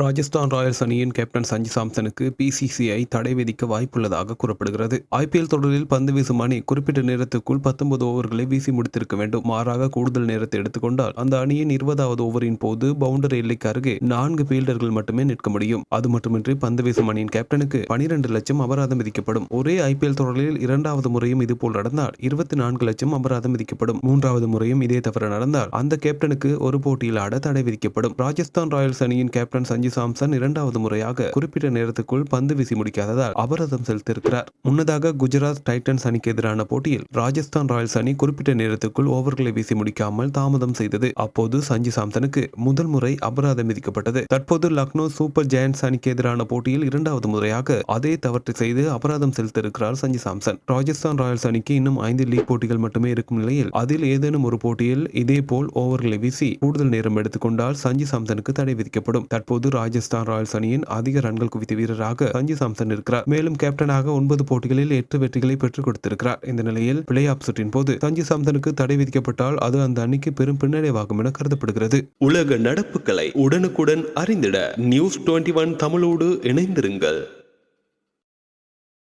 Rajasthan Royals அணியின் captain Sanju சாம்சனுக்கு BCCI தடை விதிக்க வாய்ப்புள்ளதாக கூறப்படுகிறது. ஐபிஎல் தொடரில் பந்து வீசும் அணி குறிப்பிட்ட நேரத்துக்குள் பத்தொன்பது ஓவர்களை வீசி முடித்திருக்க வேண்டும். மாறாக கூடுதல் நேரத்தை எடுத்துக்கொண்டால் அந்த அணியின் இருபதாவது ஓவரின் போது பவுண்டரி எல்லைக்கு அருகே நான்கு ஃபீல்டர்கள் மட்டுமே நிற்க முடியும். அது மட்டுமின்றி பந்து வீசும் அணியின் கேப்டனுக்கு பனிரெண்டு லட்சம் அபராதம் விதிக்கப்படும். ஒரே ஐபிஎல் தொடரில் இரண்டாவது முறையும் இதுபோல் நடந்தால் இருபத்தி நான்கு லட்சம் அபராதம் விதிக்கப்படும். மூன்றாவது முறையும் இதே தவிர நடந்தால் அந்த கேப்டனுக்கு ஒரு போட்டியில் ஆட தடை விதிக்கப்படும். ராஜஸ்தான் ராயல்ஸ் அணியின் கேப்டன் சஞ்சு சாம்சன் இரண்டாவது முறையாக குறிப்பிட்ட நேரத்துக்குள் பந்து வீசி முடிக்காததால் அபராதம் செலுத்தியிருக்கிறார். முன்னதாக குஜராத் டைட்டன்ஸ் அணிக்கு எதிரான போட்டியில் ராஜஸ்தான் ராயல்ஸ் அணி குறிப்பிட்ட நேரத்துக்குள் ஓவர்களை வீசி முடிக்காமல் தாமதம் செய்தது. அப்போது சஞ்சு சாம்சனுக்கு முதல் முறை அபராதம் விதிக்கப்பட்டது. தற்போது லக்னோ சூப்பர் ஜெயண்ட்ஸ் அணிக்கு எதிரான போட்டியில் இரண்டாவது முறையாக அதே தவற்றை செய்து அபராதம் செலுத்தியிருக்கிறார் சஞ்சு சாம்சன் ராஜஸ்தான் ராயல்ஸ் அணிக்கு இன்னும் ஐந்து லீக் போட்டிகள் மட்டுமே இருக்கும் நிலையில் அதில் ஏதேனும் ஒரு போட்டியில் இதேபோல் ஓவர்களை வீசி கூடுதல் நேரம் எடுத்துக்கொண்டால் சஞ்சு சாம்சனுக்கு தடை விதிக்கப்படும். தற்போது ராஜஸ்தான் ராயல்ஸ் அணியின் அதிக ரன்கள் குவித்த வீரராக சஞ்சு சாம்சன் இருக்கிறார். மேலும் கேப்டனாக ஒன்பது போட்டிகளில் எட்டு வெற்றிகளை பெற்றுக் கொடுத்திருக்கிறார். இந்த நிலையில் பிளே ஆப் சுற்றின் போது சஞ்சு சாம்சனுக்கு தடை விதிக்கப்பட்டால் அது அந்த அணிக்கு பெரும் பின்னடைவாகும் என கருதப்படுகிறது. உலக நடப்புகளை உடனுக்குடன் அறிந்திட நியூஸ் டுவெண்ட்டி ஒன் தமிழோடு இணைந்திருங்கள்.